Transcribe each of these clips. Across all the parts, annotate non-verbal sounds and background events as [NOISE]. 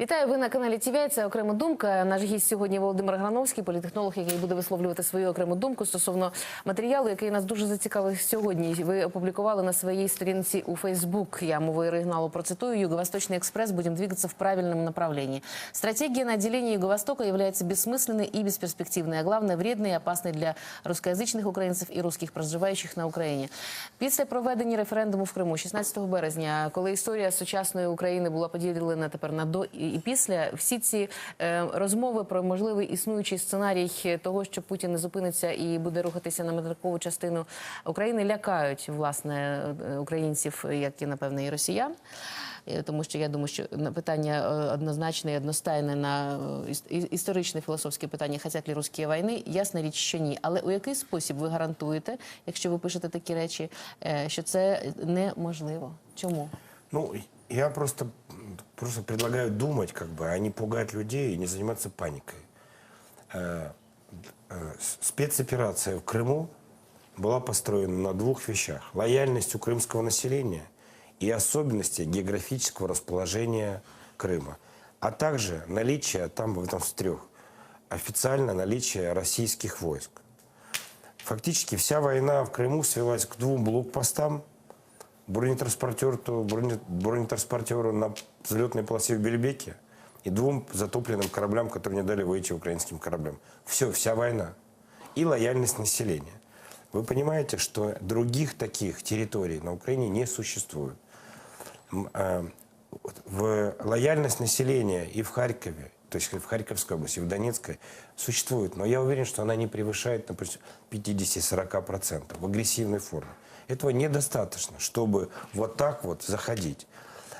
Вітаю, ви на каналі ТВ. Це окрема думка. Наш гість сьогодні Володимир Грановський, політехнолог, який буде висловлювати свою окрему думку стосовно матеріалу, який нас дуже зацікавив сьогодні. Ви опублікували на своїй сторінці у Фейсбук. Я мовою оригиналу процитую. Юго-Восточный экспресс. Будем двигаться в правильном направлении. Стратегия на отделение Юго-Востока является бессмысленной и бесперспективной, а главное вредной и опасной для русскоязичних українців і русських проживаючих на Україні. Після проведення референдуму в Криму 16 березня, коли історія сучасної України була поділена тепер на до і і після, всі ці е, розмови про можливий існуючий сценарій того, що Путін не зупиниться і буде рухатися на материкову частину України, лякають власне е, українців, як і напевне і росіян. Е, Тому що я думаю, що питання однозначне і одностайне на історичне філософське питання «Хотять ли русські війни? Ясна річ, що ні. Але у який спосіб ви гарантуєте, якщо ви пишете такі речі, що це неможливо? Чому? Ну, я просто, просто предлагаю думать, как бы, а не пугать людей и не заниматься паникой. Э, э, с- Спецоперация в Крыму была построена на двух вещах. Лояльность у крымского населения и особенности географического расположения Крыма. А также наличие, там в этом в трех, официально наличие российских войск. Фактически вся война в Крыму свелась к двум блокпостам, бронетранспортеру, броне- бронетранспортеру на взлетной полосе в Бельбеке и двум затопленным кораблям, которые не дали выйти украинским кораблям. Все, вся война. И лояльность населения. Вы понимаете, что других таких территорий на Украине не существует. Э, В лояльность населения и в Харькове, то есть в Харьковской области, в Донецкой существует, но я уверен, что она не превышает, например, 50-40% в агрессивной форме. Этого недостаточно, чтобы вот так вот заходить.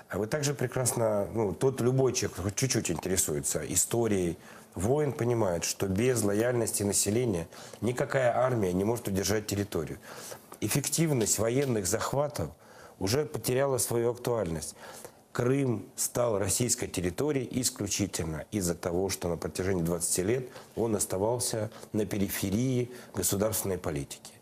А вы также прекрасно, ну, тот любой человек, хоть чуть-чуть интересуется историей войн, понимает, что без лояльности населения никакая армия не может удержать территорию. Эффективность военных захватов уже потеряла свою актуальность. Крым стал российской территорией исключительно из-за того, что на протяжении 20 лет он оставался на периферии государственной политики.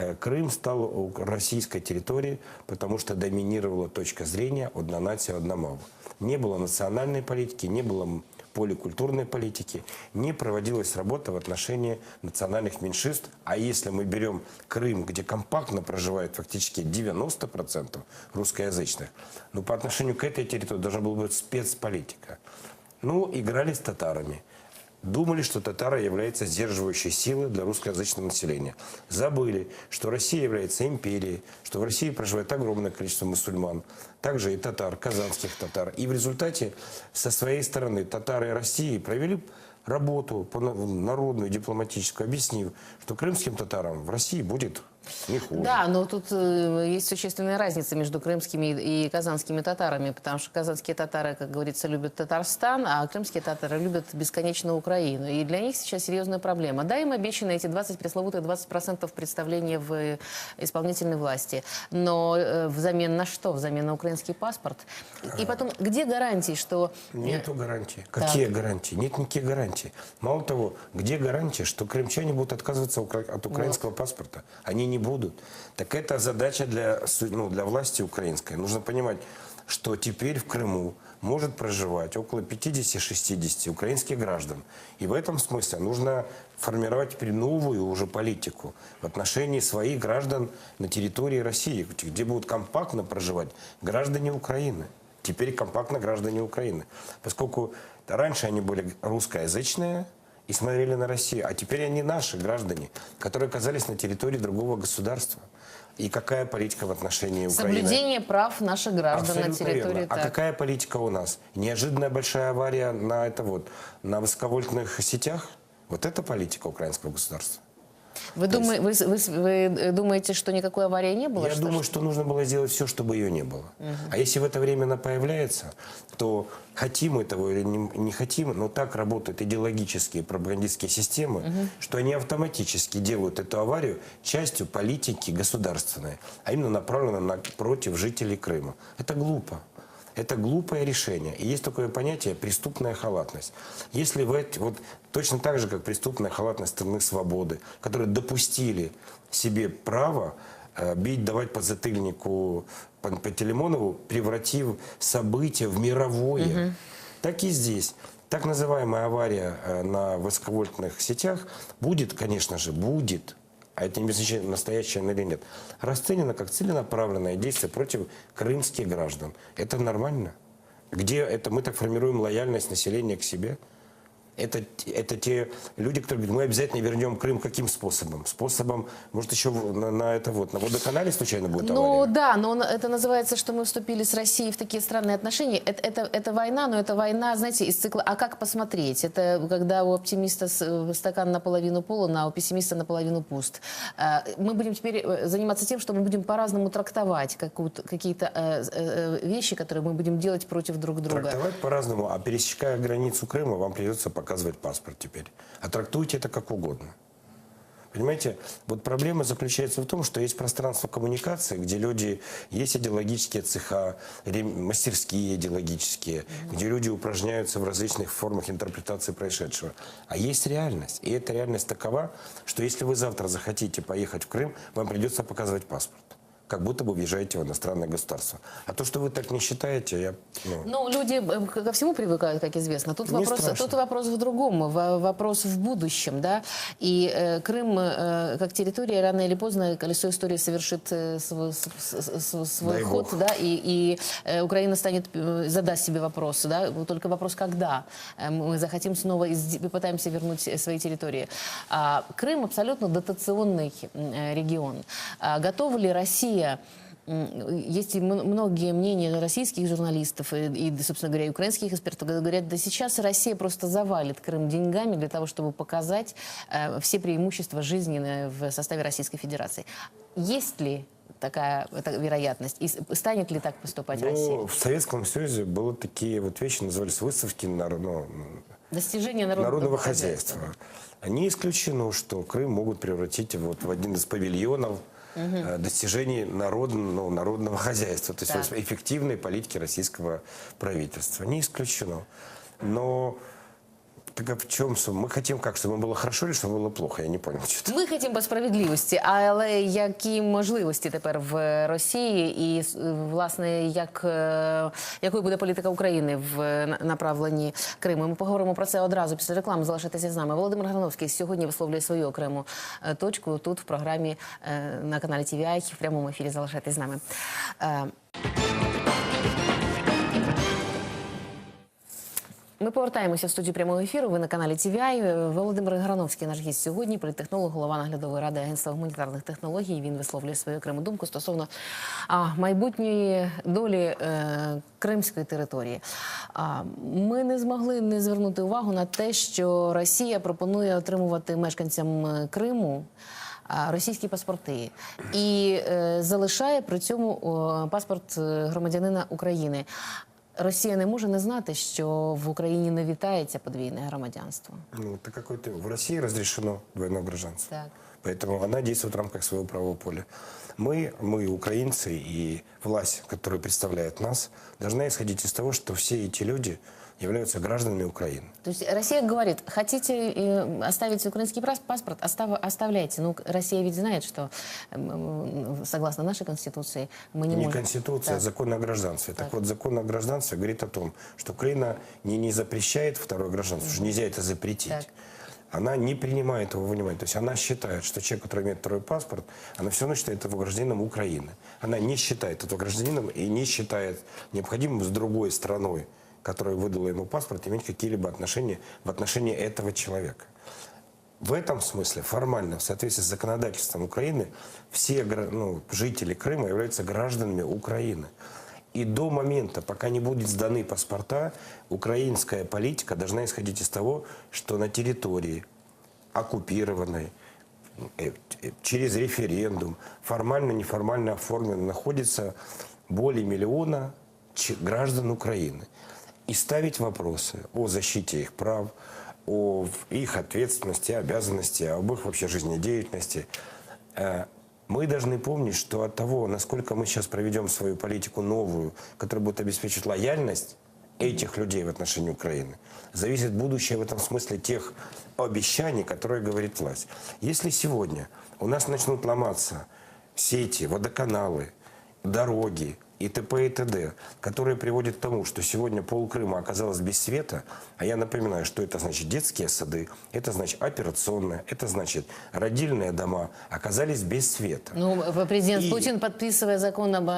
Э, Крым стал российской территорией, потому что доминировала точка зрения «одна нация, одна мова». Не было национальной политики, не было поликультурной политики, не проводилась работа в отношении национальных меньшинств. А если мы берем Крым, где компактно проживает фактически 90% русскоязычных, ну, по отношению к этой территории должна была быть спецполитика. Ну, играли с татарами. Думали, что татары являются сдерживающей силой для русскоязычного населения. Забыли, что Россия является империей, что в России проживает огромное количество мусульман, также и татар, казанских татар. И в результате со своей стороны татары России провели работу по на- народную, дипломатическую, объяснив, что крымским татарам в России будет не хуже. Да, но тут э, есть существенная разница между крымскими и, казанскими татарами, потому что казанские татары, как говорится, любят Татарстан, а крымские татары любят бесконечно Украину. И для них сейчас серьезная проблема. Да, им обещаны эти 20, пресловутые 20% представления в э, исполнительной власти, но э, взамен на что? Взамен на украинский паспорт? И потом, где гарантии, что... Нету гарантии. Какие гарантии? Нет никаких гарантий. Мало того, где гарантия, что крымчане будут отказываться от украинского паспорта? Они не будут. Так это задача для, ну, для власти украинской. Нужно понимать, что теперь в Крыму может проживать около 50-60 украинских граждан. И в этом смысле нужно формировать теперь новую уже политику в отношении своих граждан на территории России, где будут компактно проживать граждане Украины. Теперь компактно граждане Украины. Поскольку раньше они были русскоязычные и смотрели на Россию, а теперь они наши граждане, которые оказались на территории другого государства. И какая политика в отношении Украины? Соблюдение прав наших граждан на Абсолютно территории. верно. А так. какая политика у нас? Неожиданная большая авария на это вот на высоковольтных сетях? Вот это политика украинского государства. Вы, думаете, вы, вы- вы думаете, что никакой аварии не было? Я Что- думаю, что нужно было сделать все, чтобы ее не было. А если в это время она появляется, то хотим мы этого или не, не хотим, но так работают идеологические пропагандистские системы, что они автоматически делают эту аварию частью политики государственной, а именно направленной на, против жителей Крыма. Это глупо. Это глупое решение. И есть такое понятие преступная халатность. Если в эти, вот точно так же, как преступная халатность страны свободы, которые допустили себе право э, бить, давать по затыльнику по, по Телемонову, превратив событие в мировое. Так и здесь. Так называемая авария э, на высоковольтных сетях будет, конечно же, будет, а это не обозначает, настоящее или нет, расценена как целенаправленное действие против крымских граждан. Это нормально. Где это мы так формируем лояльность населения к себе? Это, это те люди, которые говорят, мы обязательно вернем Крым каким способом? Способом, может, еще на, на это вот, на водоканале случайно будет Ну авария? да, но это называется, что мы вступили с Россией в такие странные отношения. Это, это, это война, но это война, знаете, из цикла «А как посмотреть?» Это когда у оптимиста стакан наполовину полон, а у пессимиста наполовину пуст. А, Мы будем теперь э, заниматься тем, что мы будем по-разному трактовать какие-то э, э, вещи, которые мы будем делать против друг друга. Трактовать по-разному, а пересекая границу Крыма, вам придется показывать паспорт теперь. А трактуйте это как угодно. Понимаете, вот проблема заключается в том, что есть пространство коммуникации, где люди, есть идеологические цеха, мастерские идеологические, где люди упражняются в различных формах интерпретации происшедшего. А есть реальность. И эта реальность такова, что если вы завтра захотите поехать в Крым, вам придется показывать паспорт. Как будто бы въезжаете в иностранное государство. А то, что вы так не считаете, я... ну, Ну, люди э, ко всему привыкают, как известно. Тут, Не вопрос, страшно. тут вопрос в другом, вопрос в будущем, да. И э, Крым э, как территория рано или поздно колесо истории совершит э, свой, с- с- свой Дай ход, бог. да, и, и э, Украина станет э, задаст себе вопрос, да. Только вопрос, когда э, мы захотим снова изд- попытаемся вернуть свои территории. А, Крым абсолютно дотационный регион. А готова ли Россия М, Есть и многие мнения российских журналистов и, и, собственно говоря, и украинских экспертов, которые говорят, да сейчас Россия просто завалит Крым деньгами для того, чтобы показать э, все преимущества жизни в составе Российской Федерации. Есть ли такая эта вероятность? И станет ли так поступать Россия? Ну, в Советском Союзе были такие вот вещи, назывались выставки нар- ну, Достижение народного, народного хозяйства. Не исключено, что Крым могут превратить вот в один из павильонов э, достижений народ, ну, народного [LAUGHS] хозяйства, то есть Так. эффективной политики российского правительства. Не исключено. Но так а в чем сум? Мы хотим как, чтобы было хорошо или чтобы было плохо? Я не понял. Что-то. Ми хотімо справедливості, але які можливості тепер в Росії, і е, власне як е, якою буде політика України в е, на- направленні Криму? Ми поговоримо про це одразу після реклами. Залишайтеся з нами. Володимир Грановський сьогодні висловлює свою окрему е, точку тут в програмі е, на каналі TVI в прямому ефірі. Залишайтеся з нами. Ми повертаємося в студію прямого ефіру. Ви на каналі TVI. Володимир Грановський, наш гість сьогодні, політтехнолог, голова наглядової ради Агентства гуманітарних технологій. Він висловлює свою окрему думку стосовно а, майбутньої долі е, кримської території. А, ми не змогли не звернути увагу на те, що Росія пропонує отримувати мешканцям е, Криму. Російські паспорти і е, залишає при цьому о, паспорт е, громадянина України. Росія не може не знати, що в Україні не вітається подвійне громадянство. Ну, это какой-то... В России разрешено двойное гражданство. Так. Поэтому она действует в рамках своего правового поля. Мы, мы, украинцы и власть, которая представляет нас, должна исходить из того, что все эти люди являются гражданами Украины. То есть Россия говорит, хотите э, оставить украинский паспорт, остав- оставляйте. Ну, Россия ведь знает, что согласно нашей конституции мы не, Не можем. Конституция, а Так. закон о гражданстве. Так, Так. вот, закон о гражданстве говорит о том, что Украина не, не запрещает второе гражданство, что нельзя это запретить. Так. Она не принимает его во внимание. То есть она считает, что человек, который имеет второй паспорт, она все равно считает его гражданином Украины. Она не считает этого гражданином и не считает необходимым с другой страной, которая выдала ему паспорт, иметь какие-либо отношения в отношении этого человека. В этом смысле формально, в соответствии с законодательством Украины, все ну, жители Крыма являются гражданами Украины. И до момента, пока не будут сданы паспорта, украинская политика должна исходить из того, что на территории оккупированной, э, э, через референдум, формально-неформально оформлено, находится более миллиона граждан Украины. И ставить вопросы о защите их прав, о их ответственности, обязанности, об их вообще жизнедеятельности. Э, Мы должны помнить, что от того, насколько мы сейчас проведем свою политику новую, которая будет обеспечивать лояльность этих людей в отношении Украины, зависит будущее в этом смысле тех обещаний, которые говорит власть. Если сегодня у нас начнут ломаться сети, водоканалы, дороги, и т.п. и т.д., которые приводят к тому, что сегодня пол Крыма оказалось без света, а я напоминаю, что это значит детские сады, это значит операционные, это значит родильные дома оказались без света. Ну, президент И- Путин, подписывая закон об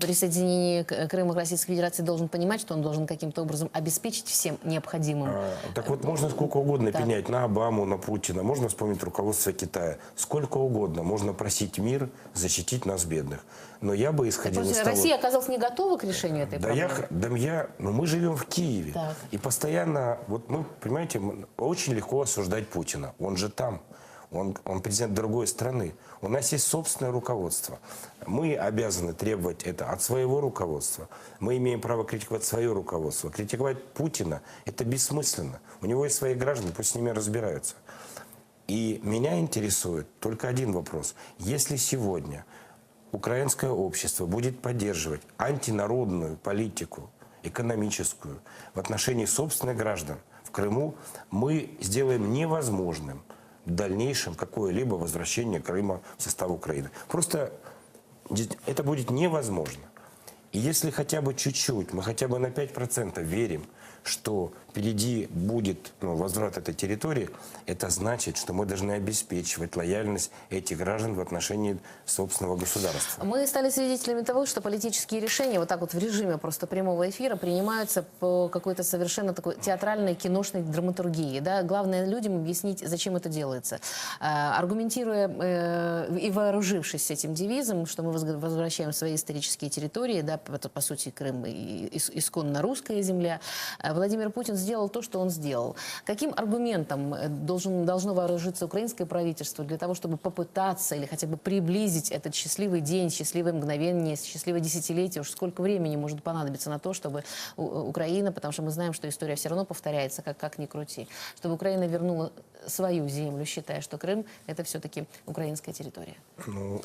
присоединении Крыма к Российской Федерации, должен понимать, что он должен каким-то образом обеспечить всем необходимым. А, Так вот, можно сколько угодно Так. пенять на Обаму, на Путина, можно вспомнить руководство Китая. Сколько угодно можно просить мир защитить нас, бедных. Но я бы исходил из того... Россия оказалась не готова к решению этой Да я, проблемы. х- да я, ну мы живем в Киеве. Так. И постоянно, вот мы, понимаете, мы- очень легко осуждать Путина. Он же там. Он, он президент другой страны. У нас есть собственное руководство. Мы обязаны требовать это от своего руководства. Мы имеем право критиковать свое руководство. Критиковать Путина – это бессмысленно. У него есть свои граждане, пусть с ними разбираются. И меня интересует только один вопрос. Если сегодня украинское общество будет поддерживать антинародную политику, экономическую, в отношении собственных граждан в Крыму, мы сделаем невозможным в дальнейшем какое-либо возвращение Крыма в состав Украины. Просто это будет невозможно. И если хотя бы чуть-чуть, мы хотя бы на 5% верим, что впереди будет ну, возврат этой территории, это значит, что мы должны обеспечивать лояльность этих граждан в отношении собственного государства. Мы стали свидетелями того, что политические решения вот так вот в режиме просто прямого эфира принимаются по какой-то совершенно такой театральной, киношной драматургии. Да? Главное людям объяснить, зачем это делается. А, Аргументируя э, и вооружившись этим девизом, что мы возвращаем свои исторические территории, да, по, сути Крым и ис- исконно русская земля, э, Владимир Путин сделал то, что он сделал. Каким аргументом э, должен, должно вооружиться украинское правительство для того, чтобы попытаться или хотя бы приблизить этот счастливый день, счастливое мгновение, счастливое десятилетие, уж сколько времени может понадобиться на то, чтобы У- Украина, потому что мы знаем, что история все равно повторяется, как, как ни крути, чтобы Украина вернула свою землю, считая, что Крым это все-таки украинская территория. Ну,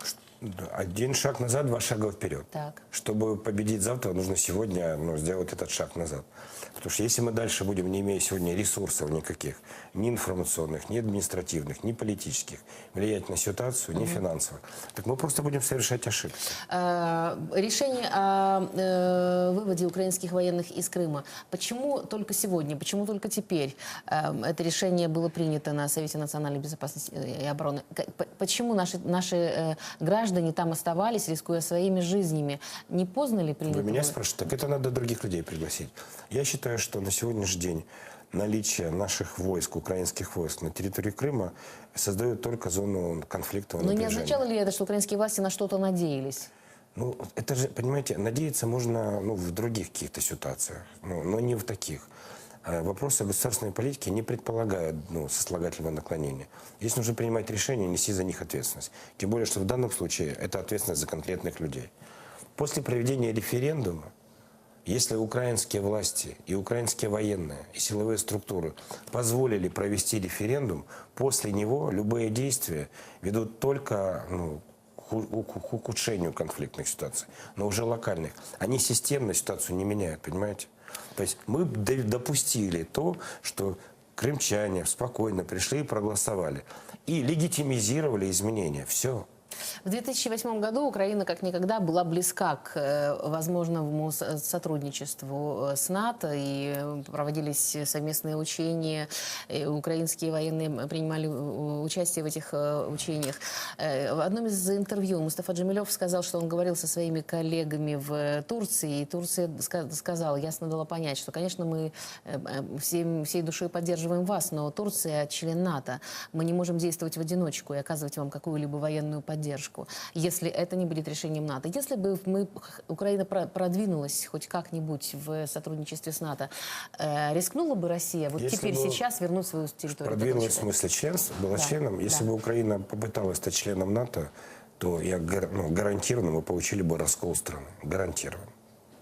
один шаг назад, два шага вперед. Так. Чтобы победить завтра, нужно сегодня ну, сделать этот шаг назад. Потому что если мы дальше будем, не имея сегодня ресурсов никаких, ни информационных, ни административных, ни политических, влиять на ситуацию, ни финансовых, так мы просто будем совершать ошибки. Э, Решение о э, выводе украинских военных из Крыма. Почему только сегодня, почему только теперь э, это решение было принято на Совете национальной безопасности и обороны? Почему наши, наши э, граждане там оставались, рискуя своими жизнями? Не поздно ли принято Вы меня спрашиваете, так это надо других людей пригласить. Я считаю, что на сегодняшний день наличие наших войск, украинских войск на территории Крыма создает только зону конфликтного Но не означало ли это, что украинские власти на что-то надеялись? Ну, это же, понимаете, надеяться можно ну, в других каких-то ситуациях, ну, но не в таких. А Вопросы государственной политики не предполагают ну, сослагательного наклонения. Здесь нужно принимать решения нести за них ответственность. Тем более, что в данном случае это ответственность за конкретных людей. После проведения референдума, если украинские власти и украинские военные и силовые структуры позволили провести референдум, после него любые действия ведут только ну, к ухудшению конфликтных ситуаций, но уже локальных. Они системно ситуацию не меняют, понимаете? То есть мы допустили то, что крымчане спокойно пришли и проголосовали. И легитимизировали изменения. Все. В 2008 году Украина как никогда была близка к э, возможному сотрудничеству э, с НАТО, и проводились совместные учения, и украинские военные принимали э, участие в этих учениях. В одном из интервью Мустафа Джамилев сказал, что он говорил со своими коллегами в Турции, и Турция ска- сказала, ясно дала понять, что, конечно, мы всем, всей душой поддерживаем вас, но Турция член НАТО. Мы не можем действовать в одиночку и оказывать вам какую-либо военную поддержку, если это не будет решением НАТО. Если бы мы, Украина про- продвинулась хоть как-нибудь в сотрудничестве с НАТО, э, рискнула бы Россия вот Если теперь, бы сейчас вернуть свою территорию? Продвинулась в смысле членства, была Да, членом. Если да. бы Украина попыталась стать членом НАТО, то я ну, гарантированно мы получили бы раскол страны. Гарантированно.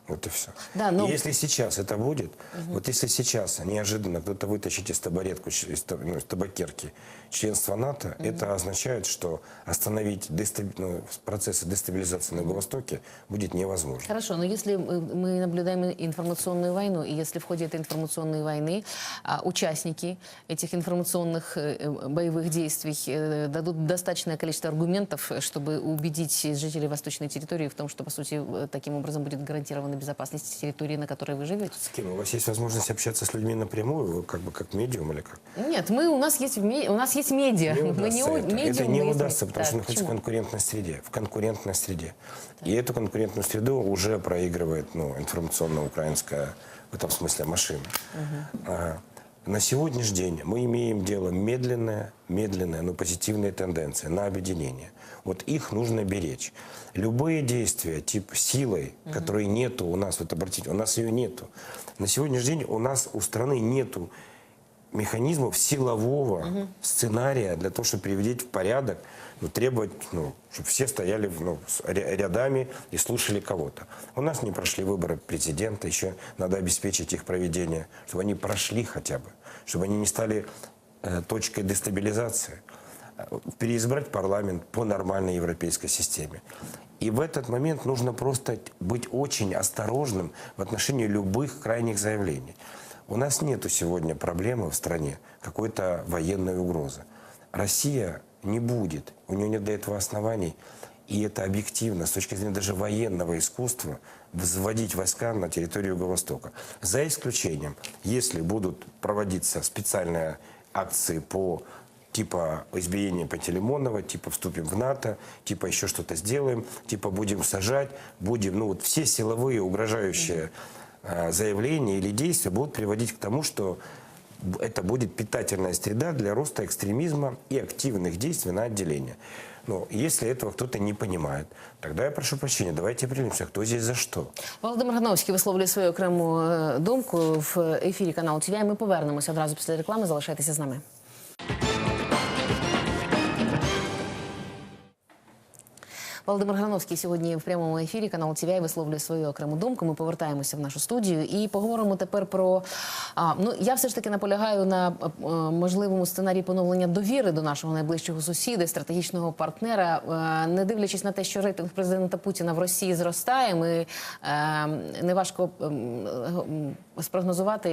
Вот и все. Да, но- И если сейчас это будет, вот если сейчас неожиданно кто-то вытащит из табуретку, из, ну, из табакерки членство НАТО, это означает, что остановить дестаб- ну, процессы дестабилизации на Юго-Востоке будет невозможно. Хорошо, но если э, мы наблюдаем информационную войну, и если в ходе этой информационной войны а, участники этих информационных э, э, боевых действий дадут достаточное количество аргументов, чтобы убедить жителей Восточной территории в том, что, по сути, таким образом будет гарантирована безопасность территории, на которой вы живете? С кем? У вас есть возможность общаться с людьми напрямую, как бы как медиум или как? Нет, мы, у, нас есть, у нас есть медиа. Не [LAUGHS] мы не это. медиум, это не мы удастся, потому что Так, находится в конкурентной среде. В конкурентной среде. И эту конкурентную среду уже проигрывает ну, информационно-украинская в этом смысле машина. А, на сегодняшний день мы имеем дело медленное, медленное, но позитивные тенденции на объединение. Вот их нужно беречь. Любые действия, типа силой, которой нету у нас, вот обратите, у нас ее нету. На сегодняшний день у нас у страны нету механизмов силового сценария для того, чтобы приводить в порядок, ну, требовать, ну, чтобы все стояли ну, рядами и слушали кого-то. У нас не прошли выборы президента, еще надо обеспечить их проведение, чтобы они прошли хотя бы, чтобы они не стали э, точкой дестабилизации. Переизбрать парламент по нормальной европейской системе. И в этот момент нужно просто быть очень осторожным в отношении любых крайних заявлений. У нас нет сегодня проблемы в стране какой-то военной угрозы. Россия не будет, у нее нет для этого оснований, и это объективно, с точки зрения даже военного искусства, взводить войска на территорию Юго-Востока. За исключением, если будут проводиться специальные акции по типа избиения по Телемонова, типа вступим в НАТО, типа еще что-то сделаем, типа будем сажать, будем, ну вот все силовые угрожающие э, заявления или действия будут приводить к тому, что б- это будет питательная среда для роста экстремизма и активных действий на отделение. Но если этого кто-то не понимает, тогда я прошу прощения, давайте определимся, кто здесь за что. Володимир Грановський висловлює свою окрему е, думку в ефірі каналу ТВ. Ми повернемося одразу після реклами. Залишайтеся з нами. Володимир Грановський сьогодні в прямому ефірі каналу ТВ висловлює свою окрему думку. Ми повертаємося в нашу студію і поговоримо тепер про а, ну я все ж таки наполягаю на е, можливому сценарії поновлення довіри до нашого найближчого сусіда, стратегічного партнера, Е, не дивлячись на те, що рейтинг президента Путіна в Росії зростає. Ми е, неважко ем, спрогнозувати,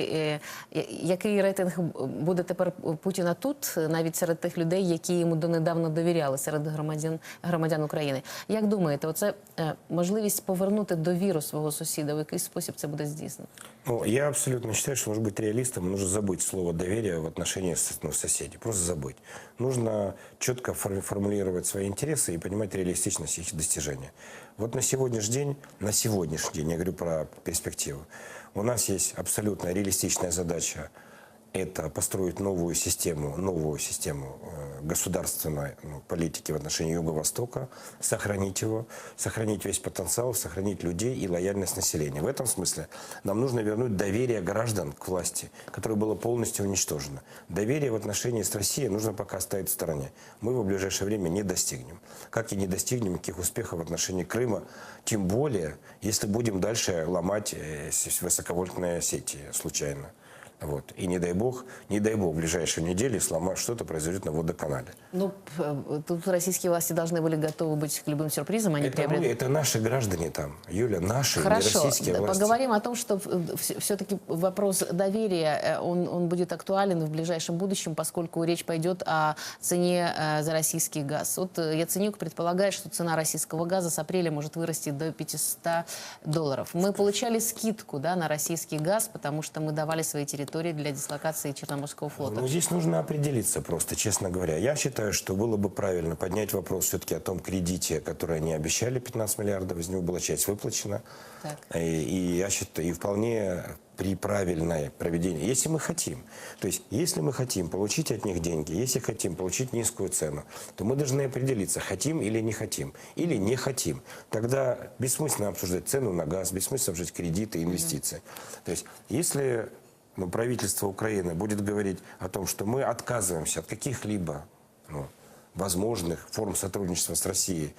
я- який рейтинг буде тепер Путіна тут, навіть серед тих людей, які йому донедавна довіряли, серед громадян громадян України. Як думаєте, оце е, можливість повернути довіру свого сусіда? В який спосіб це буде здійснено? Ну, я абсолютно считаю, что нужно быть реалистом, нужно забыть слово доверие в отношении с- ну, соседей. Просто забыть. Нужно четко фор- формулировать свои интересы и понимать реалистичность их достижения. Вот на сегодняшний день, на сегодняшний день, я говорю про перспективу, у нас есть абсолютно реалистичная задача это построить новую систему, новую систему э, государственной ну, политики в отношении Юго-Востока, сохранить его, сохранить весь потенциал, сохранить людей и лояльность населения. В этом смысле нам нужно вернуть доверие граждан к власти, которое было полностью уничтожено. Доверие в отношении с Россией нужно пока оставить в стороне. Мы его в ближайшее время не достигнем. Как и не достигнем никаких успехов в отношении Крыма, тем более, если будем дальше ломать э, высоковольтные сети случайно. Вот. И не дай бог, не дай бог, в ближайшие недели сломать что-то произойдет на водоканале. Ну, э, тут российские власти должны были готовы быть к любым сюрпризам, они Это, приобрели. мы, это наши граждане там, Юля, наши, не Хорошо, российские да, власти. поговорим о том, что все-таки вопрос доверия, э, он, он будет актуален в ближайшем будущем, поскольку речь пойдет о цене э, за российский газ. Вот э, Яценюк предполагает, что цена российского газа с апреля может вырасти до 500 долларов. Мы получали скидку да, на российский газ, потому что мы давали свои территории для дислокации Черноморского флота. Ну, здесь нужно определиться просто, честно говоря. Я считаю, что было бы правильно поднять вопрос все-таки о том кредите, который они обещали, 15 миллиардов, из него была часть выплачена. Так. И, и я считаю, и вполне при правильное проведении, если мы хотим. То есть, если мы хотим получить от них деньги, если хотим получить низкую цену, то мы должны определиться, хотим или не хотим. Или не хотим. Тогда бессмысленно обсуждать цену на газ, бессмысленно обсуждать кредиты, инвестиции. То есть, если правительство Украины будет говорить о том, что мы отказываемся от каких-либо ну, возможных форм сотрудничества с Россией,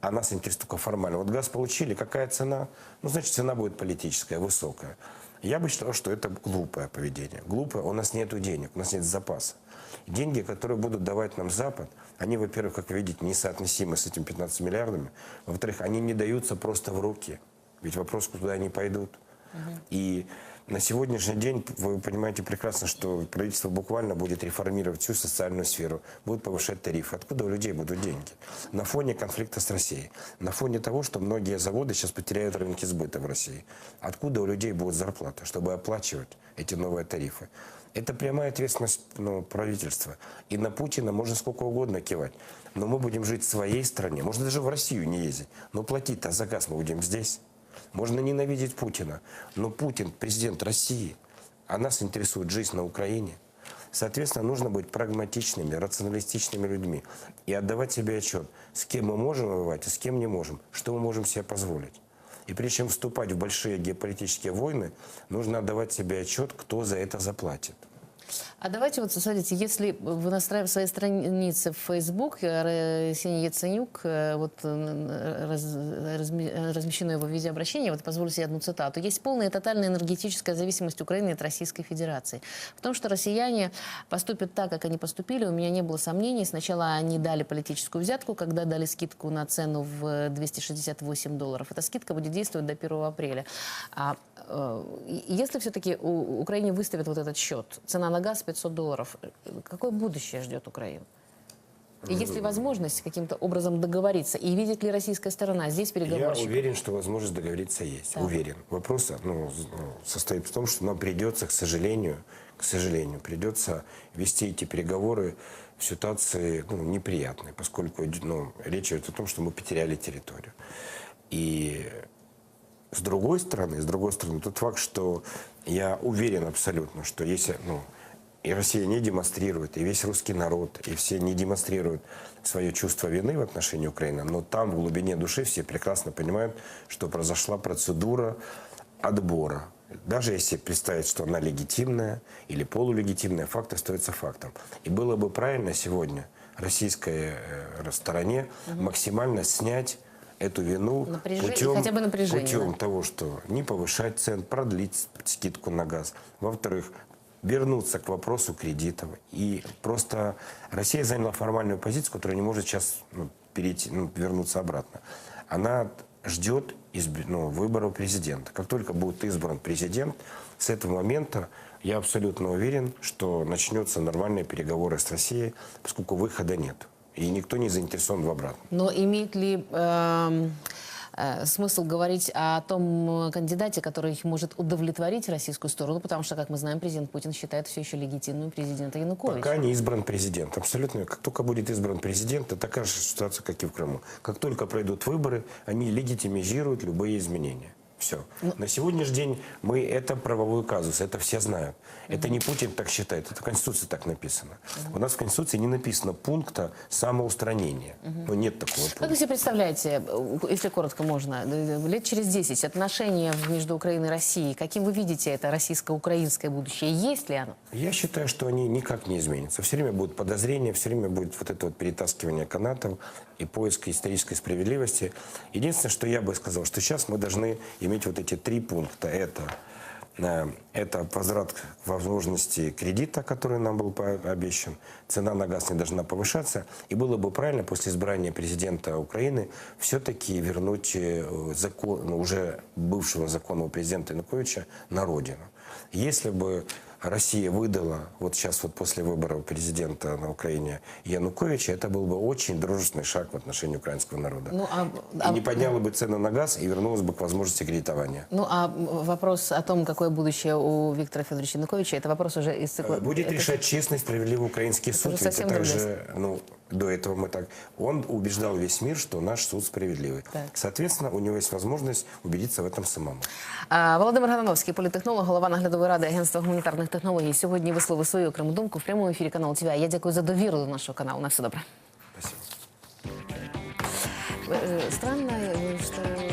а нас интересует только формально. Вот газ получили, какая цена? Ну, значит, цена будет политическая, высокая. Я бы считал, что это глупое поведение. Глупое, у нас нет денег, у нас нет запаса. Деньги, которые будут давать нам Запад, они, во-первых, как вы видите, несоотносимы с этими 15 миллиардами. Во-вторых, они не даются просто в руки. Ведь вопрос, куда они пойдут. И на сегодняшний день вы понимаете прекрасно, что правительство буквально будет реформировать всю социальную сферу, будет повышать тарифы. Откуда у людей будут деньги? На фоне конфликта с Россией, на фоне того, что многие заводы сейчас потеряют рынки сбыта в России. Откуда у людей будут зарплаты, чтобы оплачивать эти новые тарифы? Это прямая ответственность ну, правительства. И на Путина можно сколько угодно кивать. Но мы будем жить в своей стране. Можно даже в Россию не ездить. Но платить-то за газ мы будем здесь. Можно ненавидеть Путина. Но Путин президент России. А нас интересует жизнь на Украине. Соответственно, нужно быть прагматичными, рационалистичными людьми. И отдавать себе отчет, с кем мы можем воевать, а с кем не можем. Что мы можем себе позволить. И прежде чем вступать в большие геополитические войны, нужно отдавать себе отчет, кто за это заплатит. А давайте вот, смотрите, если вы настраиваете своей странице в Facebook, э, Ксения Яценюк, э, вот э, раз- разми- размещено его видеообращение, вот позвольте себе одну цитату. Есть полная и тотальная энергетическая зависимость Украины от Российской Федерации. В том, что россияне поступят так, как они поступили, у меня не было сомнений. Сначала они дали политическую взятку, когда дали скидку на цену в 268 долларов. Эта скидка будет действовать до 1 апреля. Э, если все-таки Украине выставят вот этот счет, цена на газ 500 долларов, какое будущее ждет Украину? И есть ли возможность каким-то образом договориться? И видит ли российская сторона здесь Я переговорщика? уверен, что возможность договориться есть. Так. Уверен. Вопрос ну, ну, состоит в том, что нам придется, к сожалению, к сожалению, придется вести эти переговоры в ситуации ну, неприятной, поскольку ну, речь идет о том, что мы потеряли территорию. И с другой стороны, с другой стороны, тот факт, что я уверен абсолютно, что если, ну, и Россия не демонстрирует, и весь русский народ, и все не демонстрируют свое чувство вины в отношении Украины, но там в глубине души все прекрасно понимают, что произошла процедура отбора. Даже если представить, что она легитимная или полулегитимная, факт остается фактом. И было бы правильно сегодня российской э, стороне максимально снять эту вину Напряжение- путем, хотя бы путем да. того, что не повышать цен, продлить скидку на газ. Во-вторых, вернуться к вопросу кредитов. И просто Россия заняла формальную позицию, которая не может сейчас ну, перейти, ну, вернуться обратно. Она ждет изби- ну, выборов президента. Как только будет избран президент, с этого момента я абсолютно уверен, что начнутся нормальные переговоры с Россией, поскольку выхода нет. И никто не заинтересован в обратном. Но имеет ли эм, э, смысл говорить о том э, кандидате, который может удовлетворить российскую сторону? Потому что, как мы знаем, президент Путин считает все еще легитимным президента Януковича. Пока не избран президент. Абсолютно. Как только будет избран президент, это такая же ситуация, как и в Крыму. Как только пройдут выборы, они легитимизируют любые изменения. Все. На сегодняшний день мы это правовой казус, это все знают. Это не Путин так считает, это в Конституции так написано. У нас в Конституции не написано пункта самоустранения. Но нет такого Как пункта. вы себе представляете, э, если коротко можно, э, лет через 10 отношения между Украиной и Россией, каким вы видите это российско-украинское будущее? Есть ли оно? Я считаю, что они никак не изменятся. Все время будут подозрения, все время будет вот это вот перетаскивание канатов и поиск исторической справедливости. Единственное, что я бы сказал, что сейчас мы должны иметь вот эти три пункта. Это, э, это возврат возможности кредита, который нам был обещан. Цена на газ не должна повышаться. И было бы правильно после избрания президента Украины все-таки вернуть э, закон, уже бывшего законного президента Януковича на родину. Если бы Россия выдала вот сейчас вот после выборов президента на Украине Януковича, это был бы очень дружественный шаг в отношении украинского народа. Ну, а- и а- не подняла бы цены на газ и вернулась бы к возможности кредитования. Ну, а вопрос о том, какое будущее у Виктора Федоровича Януковича, это вопрос уже из цикла... Э, Будет это- решать честный, справедливый украинский Это суд. Ведь это же, ну, до этого мы так... Он убеждал весь мир, что наш суд справедливый. Так. Соответственно, у него есть возможность убедиться в этом самому. А, Володимир Грановський, політехнолог, голова наглядової ради Агентства гуманітарних технологій, сьогодні висловив свою окрему думку в прямому ефірі каналу ТВ. Я дякую за довіру до нашого каналу. На все добре. Спасибо. Э, Странно, э, что